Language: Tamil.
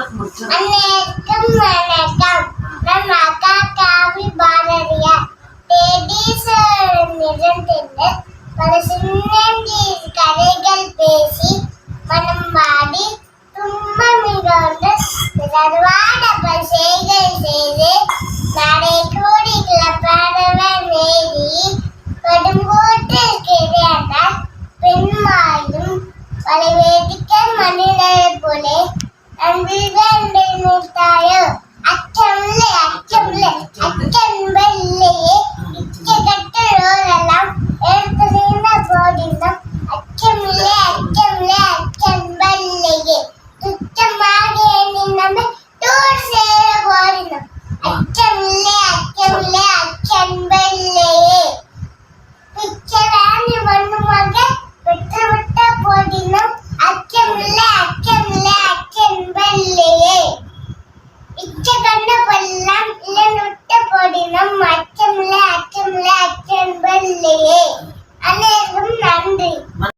அனைவருக்கும் வணக்கம் நான் அக்கா காவி பாரதியா தேடீஸ்வரனிடத்திலிருந்து பல சின்னஞ்சி கதைகள் பேசி மனம் பாடி தும்மமிகொண்டு பிறர்வாட பல் செய்கள் செய்து நடை கூடி கிளப்பாடவன் நேரி கொடுங்கோட்டு கிடையாதால் பெண்மாயும் பல வேடிக்கை மனிதர் போலே and we will name it tem. Mas